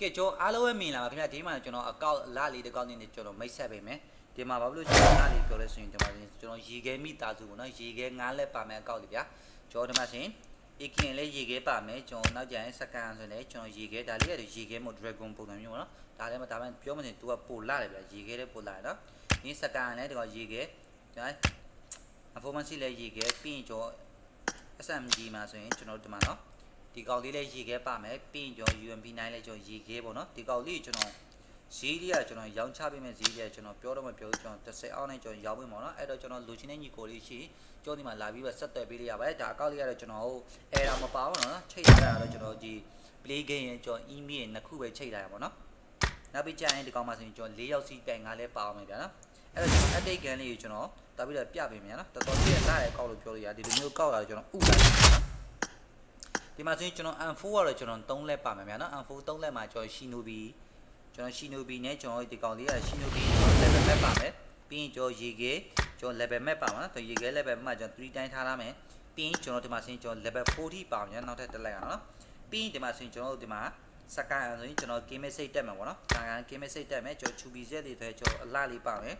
ကဲကျွန်တော်အားလုံးပဲမြင်လာပါခင်ဗျာဒီမှာကျွန်တော်အကောက်အလားလေးတစ်ကောက်နေကျွန်တော်မိတ်ဆက်ပေးမယ်ဒီမှာဘာဖြစ်လို့ကျွန်တော်လားလေးပြောလဲဆိုရင်ဒီမှာကျွန်တော်ရေခဲမိသားစုပေါ့နော်ရေခဲငားလက်ပါမယ်အကောက်လေးဗျာကျွန်တော်ဒီမှာဆိုရင်အခင်လေးရေခဲပါမယ်ကျွန်တော်နောက်ကျရင်စကန်ဆိုရင်ကျွန်တော်ရေခဲဒါလေးရတယ်ရေခဲမို့ dragon ပုံစံမျိုးပေါ့နော်ဒါလည်းမဒါမှပြောမနေ तू ကပိုလာတယ်ဗျာရေခဲတဲ့ပိုလာတယ်နော်ဒီစကန်လည်းဒီကရေခဲဒါ performance လည်းရေခဲပြီးရင်ကျွန်တော် SMG မှာဆိုရင်ကျွန်တော်ဒီမှာနော် ဒီကောင်လေးလည်းရေခဲပါမယ်ပြီးရင်ကျွန်တော် UMP9 လည်းကျွန်တော်ရေခဲပေါ့နော်ဒီကောင်လေးကျွန်တော်ဈေးလေးကကျွန်တော်ရောင်းချပေးမယ်ဈေးလေးကကျွန်တော်ပြောတော့မပြောဘူးကျွန်တော်30အောက်နဲ့ကျွန်တော်ရောင်းပေးမှာနော်အဲ့တော့ကျွန်တော်လူချင်းတဲ့ညီကိုလေးရှိကျွန်တော်ဒီမှာလာပြီးတော့ဆက်သွယ်ပေးလို့ရပါတယ်ဒါအကောက်လေးကတော့ကျွန်တော်ဟို error မပါဘူးနော်ချိန်ရတာတော့ကျွန်တော်ဒီ play game ရင်ကျွန်တော် email နှစ်ခုပဲချိန်လာရပါတော့နောက်ပြီးကြာရင်ဒီကောင်မှာဆိုရင်ကျွန်တော်၄ယောက်စီးပြိုင်ငါလဲပါအောင်မယ်ဗျာနော်အဲ့တော့ကျွန်တော် update gun လေးကိုကျွန်တော်တော်ပြီးတော့ပြပေးမယ်နော်တော်တော်လေးလာတဲ့ကောက်လို့ပြောလို့ရတယ်ဒီလိုမျိုးကောက်လာတော့ကျွန်တော်ဥလိုက်ပါနော် ဒီမှာဆိုရင်ကျွန်တော် M4 ကတော့ကျွန်တော်3လက်ပါမယ်ဗျာနော် M4 3လက်မှာကျွန်တော် Shinobi ကျွန်တော် Shinobi နဲ့ကျွန်တော်ဒီကောင်လေးက Shinobi ကျွန်တော် level map ပါမယ်ပြီးရင်ကျွန်တော်ရေခဲကျွန်တော် level map ပါမှာနော်ရေခဲ level မှာကျွန်တော်3တိုင်းထားထားမယ်ပြီးရင်ကျွန်တော်ဒီမှာဆိုရင်ကျွန်တော် level 40ပါမယ်နောက်ထပ်တက်လိုက်အောင်နော်ပြီးရင်ဒီမှာဆိုရင်ကျွန်တော်တို့ဒီမှာစကန်ဆိုရင်ကျွန်တော် game message တက်မှာပေါ့နော်စကန် game message တက်မယ်ကျွန်တော် Chubi Z တွေဆိုကျွန်တော်အလားလေးပါမယ်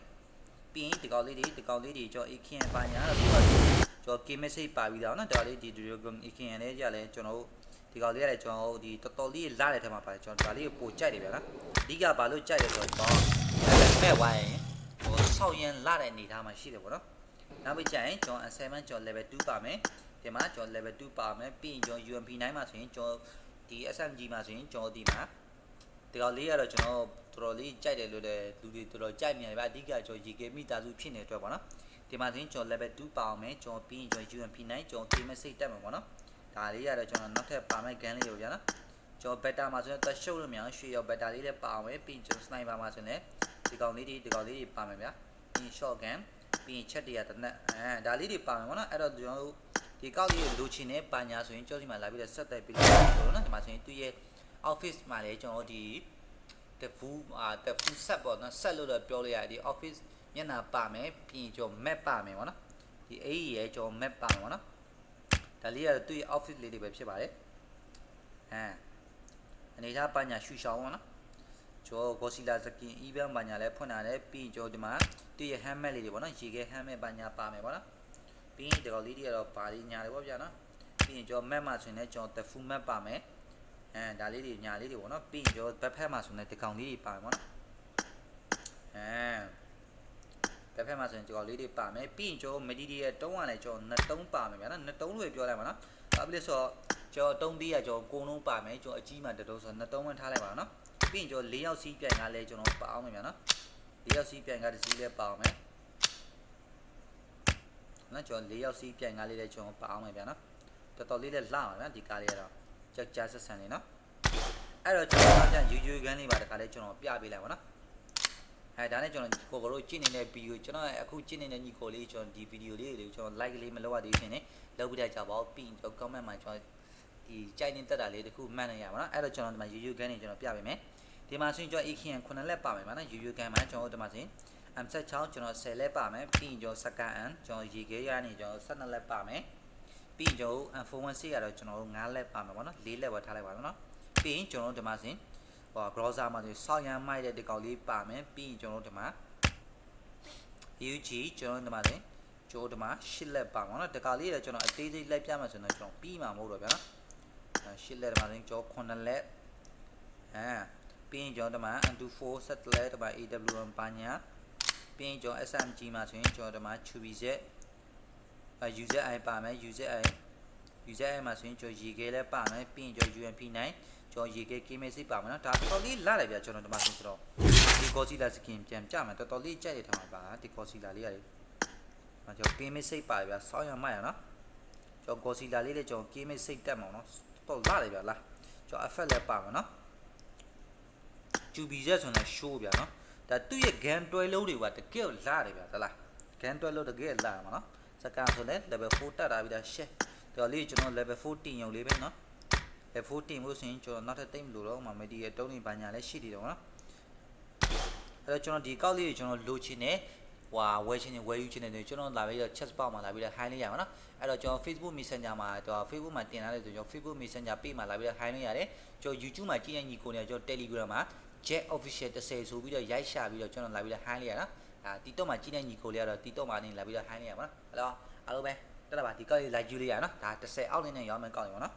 ပြီးရင်ဒီကောင်လေးတွေဒီကောင်လေးတွေကျွန်တော် AKN ပါညာတော့ဒီကကျွန် တော် game message ပါပြီးတော့နော်ဒါလေးဒီ Dragon AKN လေးကြလဲကျွန်တော်ဒီကောင်လေးရတယ်ကျွန်တော်ဒီတော်တော်လေးလာတဲ့ထဲမှာပါတယ်ကျွန်တော်ဒါလေးကိုပိုကြိုက်တယ်ဗျာနော်အဓိကဘာလို့ကြိုက်လဲဆိုတော့မဲ့ဝိုင်းဟိုဆောက်ရင်လာတဲ့အနေထားမှာရှိတယ်ပေါ့နော်နောက်ပြီးကြရင်ကျွန်တော် S7 ကျွန်တော် level 2ပါမယ်ဒီမှာကျွန်တော် level 2ပါမယ်ပြီးရင်ကျွန်တော် UMP9 မှာဆိုရင်ကျွန်တော်ဒီ SMG မှာဆိုရင်ကျွန်တော်ဒီမှာဒီကောင်လေးကတော့ကျွန်တော်တော်တော်လေးကြိုက်တယ်လို့လည်းလူတွေတော်တော်ကြိုက်နေတယ်ဗျအဓိကကျွန်တော်ရေကေမိသားစုဖြစ်နေတဲ့အတွက်ပေါ့နော် ဒီမှာဆိုရင်ကျွန်တော် level 2ပါအောင်မယ်ကျွန်တော်ပြီးရင်ကျွန်တော် UMP9 ကျွန်တော် team message တက်မှာပေါ့နော်ဒါလေးကတော့ကျွန်တော်နောက်ထပ်ပါမယ့် gun လေးကိုဗျာနော်ကျွန်တော် beta မှာဆိုရင်တက်ရှုပ်လို့မရအောင်ရွှေရော beta လေးလည်းပါအောင်မယ်ပြီးရင်ကျွန်တော် sniper မှာဆိုရင်လည်းဒီကောင်လေးတွေဒီကောင်လေးတွေပါမယ်ဗျာပြီးရင် shot gun ပြီးရင်ချက်တရတနက်အဲဒါလေးတွေပါမယ်ပေါ့နော်အဲ့တော့ကျွန်တော်တို့ဒီကောက်လေးကိုလိုချင်တဲ့ပါညာဆိုရင်ကြောက်စီမှာလာပြီးတော့ဆက်တက်ပြီးလို့ဆိုတော့နော်ဒီမှာဆိုရင်သူ့ရဲ့ office မှာလည်းကျွန်တော်ဒီတဖူးအာတဖူးဆက်ပေါ့နော်ဆက်လို့တော့ပြောလို့ရတယ်ဒီ office မျက်နှာပါမယ်ပြီးရင်ကျွန်တော် map ပါမယ်ပေါ့နော်ဒီအေးရဲ့ကျွန်တော် map ပါမယ်ပေါ့နော်ဒါလေးကတော့သူ့ရဲ့ office လေးတွေပဲဖြစ်ပါတယ်အဲအနေထားပညာရှူရှောင်းပေါ့နော်ကျွန်တော် Godzilla skin event ပညာလည်းဖွင့်လာတယ်ပြီးရင်ကျွန်တော်ဒီမှာသူ့ရဲ့ helmet လေးတွေပေါ့နော်ရေခဲ helmet ပညာပါမယ်ပေါ့နော်ပြီးရင်ဒီကောင်လေးတွေကတော့ပါလေးညာတယ်ပေါ့ဗျာနော်ပြီးရင်ကျွန်တော် map မှာဆိုရင်လည်းကျွန်တော် the full map ပါမယ်အဲဒါလေးတွေညာလေးတွေပေါ့နော်ပြီးရင်ကျွန်တော် back pack မှာဆိုရင်လည်းဒီကောင်လေးတွေပါမယ်ပေါ့နော်အဲ တစ်ဖက်မှာဆိုရင်ကြော်လေးတွေပါမယ်ပြီးရင်ကျော်မဒီဒီရဲ့တုံးကလည်းကျော်နှစ်တုံးပါမယ်ဗျာနော်နှစ်တုံးလို့ပြောလိုက်ပါနော်ဘာဖြစ်လဲဆိုတော့ကျော်တုံးသေးရကျော်ကုံလုံးပါမယ်ကျော်အကြီးမှတတုံးဆိုတော့နှစ်တုံးဝင်ထားလိုက်ပါနော်ပြီးရင်ကျော်၄ယောက်စီးပြိုင်ကလည်းကျွန်တော်ပါအောင်မယ်ဗျာနော်၄ယောက်စီးပြိုင်ကတစ်စီးလည်းပါအောင်မယ်နော်ကျော်၄ယောက်စီးပြိုင်ကလေးလည်းကျွန်တော်ပါအောင်မယ်ဗျာနော်တော်တော်လေးလည်းလှပါဗျာဒီကားလေးကတော့ကြက်ကြားဆက်ဆန်နေနော်အဲ့တော့ကျွန်တော်ကပြန်ယူယူခန်းလေးပါတခါလေးကျွန်တော်ပြပေးလိုက်ပါနော် အဲဒါနဲ့ကျွန်တော်ကိုကိုတို့ကြည့်နေတဲ့ဗီဒီယိုကျွန်တော်အခုကြည့်နေတဲ့ညီကိုလေးကျွန်တော်ဒီဗီဒီယိုလေးတွေကိုကျွန်တော် like လေးမလုပ်ရသေးဘူးရှင်ねလုပ်ပြတတ်ကြပါဦးပြီးရင်ကျွန်တော် comment မှာကျွန်တော်ဒီကြိုက်နေတက်တာလေးတခုမှတ်နေရပါတော့အဲ့တော့ကျွန်တော်ဒီမှာ YouTube ကန်နေကျွန်တော်ပြပေးမယ်ဒီမှာဆိုရင်ကျွန်တော် EKN 9လက်ပါမယ်ပါနော် YouTube ကန်မှာကျွန်တော်ဒီမှာဆိုရင် M16 ကျွန်တော်10လက်ပါမယ်ပြီးရင်ကျွန်တော်စကန်အန်ကျွန်တော်ရေခဲရနေကျွန်တော်12လက်ပါမယ်ပြီးရင်ကျွန်တော် M416 ကတော့ကျွန်တော်9လက်ပါမယ်ပေါ့နော်4လက်ပဲထားလိုက်ပါတော့နော်ပြီးရင်ကျွန်တော်ဒီမှာဆိုရင် ဟို browser မှာဆိုစောင်းရမ်းမိုက်တဲ့ဒီကောင်လေးပါမယ်ပြီးရင်ကျွန်တော်ဒီမှာ UG ကျွန်တော်ဒီမှာဆိုရင်ကျွန်တော်ဒီမှာ10လက်ပါမှာနော်ဒီကောင်လေးလည်းကျွန်တော်အသေးစိတ်လိုက်ပြမှာဆိုတော့ကျွန်တော်ပြီးမှာမဟုတ်တော့ဗျာနော်10လက်ဒီမှာဆိုရင်ကျွန်တော်9လက်အဲပြီးရင်ကျွန်တော်ဒီမှာ N24 set လက်ဒီမှာ AWM ပါညာပြီးရင်ကျွန်တော် SMG မှာဆိုရင်ကျွန်တော်ဒီမှာ Chubby Z အဲ UZI ပါမယ် UZI UZI မှာဆိုရင်ကျွန်တော်ရေခဲလည်းပါမယ်ပြီးရင်ကျွန်တော် UMP9 ကျွန်တော်ရေခဲ game message ပါမယ်နော်ဒါတော်တော်လေးလာတယ်ဗျာကျွန်တော်ဒီမှာဆိုရင်ကျွန်တော်ဒီ Godzilla skin ပြန်ကြမယ်တော်တော်လေးကြိုက်တဲ့ထမှာပါဒီ Godzilla လေးရတယ်။ကျွန်တော် game message ပါဗျာစောင်းရမှရနော်ကျွန်တော် Godzilla လေးလည်းကျွန်တော် game message တက်မှာနော်တော်လာတယ်ဗျာလားကျွန်တော် effect လည်းပါမှာနော် Jubi Z ဆိုရင် show ဗျာနော်ဒါသူ့ရဲ့ gun တွဲလုံးတွေကတကယ်လာတယ်ဗျာသလား gun တွဲလုံးတကယ်လာမှာနော်စကန်ဆိုလည်း level 4တက်တာပြီးသား share တော်လေးကျွန်တော် level 14ရုံလေးပဲနော် level 14လို့ဆိုရင်ကျွန်တော်နောက်ထပ်တိတ်မလို့တော့မှမဒီရဲ့တုံးနေပါညာလည်းရှိသေးတယ်ပေါ့နော်အဲ့တော့ကျွန်တော်ဒီကောက်လေးကိုကျွန်တော်လိုချင်တယ်ဟွာဝယ်ချင်းချင်းဝယ်ယူချင်းတွေကျွန်တော်လာပြီးတော့ chat box မှာလာပြီးတော့ high လေးရပါတော့အဲ့တော့ကျွန်တော် Facebook Messenger မှာတော့ Facebook မှာတင်ထားတဲ့ဆိုကျွန်တော် Facebook Messenger page မှာလာပြီးတော့ high လေးရတယ်ကျွန်တော် YouTube မှာကြည့်တဲ့ညီကိုတွေကျွန်တော် Telegram မှာ Jet Official 30ဆိုပြီးတော့ရိုက်ရှာပြီးတော့ကျွန်တော်လာပြီးတော့ high လေးရတာအာ TikTok မှာကြည့်တဲ့ညီကိုလေးကတော့ TikTok မှာနေလာပြီးတော့ high လေးရပါတော့အဲ့တော့အားလုံးပဲ တက်တာပါဒီကောက်လေး like ယူလေးရနော်ဒါ30အောက်လေးနဲ့ရောင်းမယ်ကောက်ရပါနော်